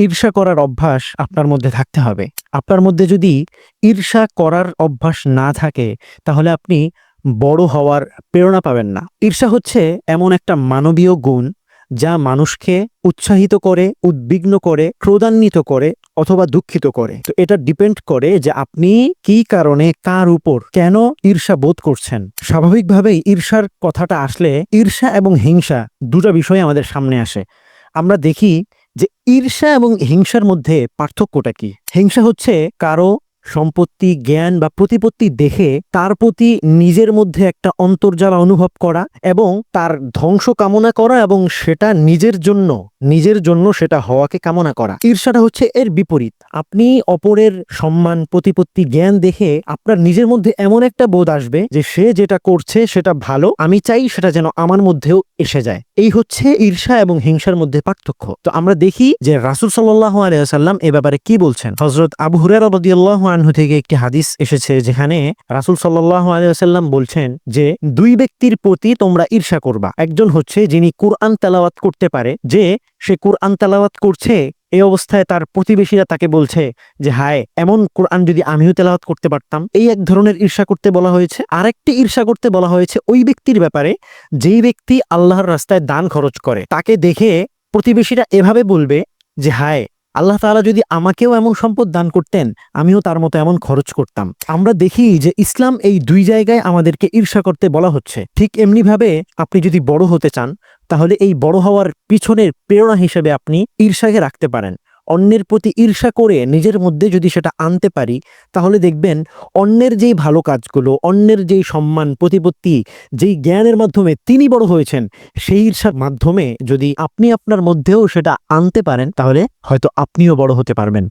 ঈর্ষা করার অভ্যাস আপনার মধ্যে থাকতে হবে। আপনার মধ্যে যদি ঈর্ষা করার অভ্যাস না থাকে, তাহলে আপনি বড় হওয়ার প্রেরণা পাবেন না। ঈর্ষা হচ্ছে এমন একটা মানবীয় গুণ যা মানুষকে উৎসাহিত করে, উদ্বিগ্ন করে, ক্রোধান্বিত করে অথবা দুঃখিত করে। তো এটা ডিপেন্ড করে যে আপনি কি কারণে কার উপর কেন ঈর্ষা বোধ করছেন। স্বাভাবিকভাবেই ঈর্ষার কথাটা আসলে ঈর্ষা এবং হিংসা দুটা বিষয় আমাদের সামনে আসে। আমরা দেখি যে ঈর্ষা এবং হিংসার মধ্যে পার্থক্যটা কি? হিংসা হচ্ছে কারও সম্পত্তি, জ্ঞান বা প্রতিপত্তি দেখে তার প্রতি নিজের মধ্যে একটা অন্তর্জালা অনুভব করা এবং তার ধ্বংস কামনা করা এবং সেটা নিজের জন্য নিজের জন্য সেটা হওয়াকে কামনা করা। ঈর্ষাটা হচ্ছে এর বিপরীত। আপনি অপরের সম্মান, প্রতিপত্তি, জ্ঞান দেখে আপনার নিজের মধ্যে এমন একটা বোধ আসবে যে সে যেটা করছে সেটা ভালো, আমি চাই সেটা যেন আমার মধ্যেও এসে যায়। এই হচ্ছে ঈর্ষা এবং হিংসার মধ্যে পার্থক্য। তো আমরা দেখি যে রাসুল সাল্লাহ আলিয়াল্লাম এ ব্যাপারে কি বলছেন। হজরত আবু হুরের আনহু থেকে একটি হাদিস এসেছে যেখানে রাসুল সাল্লাহ আলিয়াল্লাম বলছেন যে, দুই ব্যক্তির প্রতি তোমরা ঈর্ষা করবা। একজন হচ্ছে যিনি কুরআন তেলাওয়াত করতে পারে, যে সে কোরআন তেলাওয়াত করছে, এই অবস্থায় তার প্রতিবেশীরা তাকে বলছে যে, হায়, এমন কোরআন যদি আমিও তেলাওয়াত করতে পারতাম? এই এক ধরনের ঈর্ষা করতে বলা হয়েছে। আরেকটি ঈর্ষা করতে বলা হয়েছে ওই ব্যক্তির ব্যাপারে, যেই ব্যক্তি আল্লাহর রাস্তায় দান খরচ করে। তাকে দেখে প্রতিবেশীরা এভাবে বলবে যে, হায় আল্লাহ তালা যদি আমাকেও এমন সম্পদ দান করতেন, আমিও তার মতো এমন খরচ করতাম। আমরা দেখি যে ইসলাম এই দুই জায়গায় আমাদেরকে ঈর্ষা করতে বলা হচ্ছে। ঠিক এমনিভাবে আপনি যদি বড় হতে চান, তাহলে এই বড় হওয়ার পিছনের প্রেরণা হিসেবে আপনি ঈর্ষাকে রাখতে পারেন। অন্যের প্রতি ঈর্ষা করে নিজের মধ্যে যদি সেটা আনতে পারি, তাহলে দেখবেন অন্যের যেই ভালো কাজগুলো, অন্যের যেই সম্মান, প্রতিপত্তি, যেই জ্ঞানের মাধ্যমে তিনি বড় হয়েছেন, সেই ঈর্ষার মাধ্যমে যদি আপনি আপনার মধ্যেও সেটা আনতে পারেন, তাহলে হয়তো আপনিও বড় হতে পারবেন।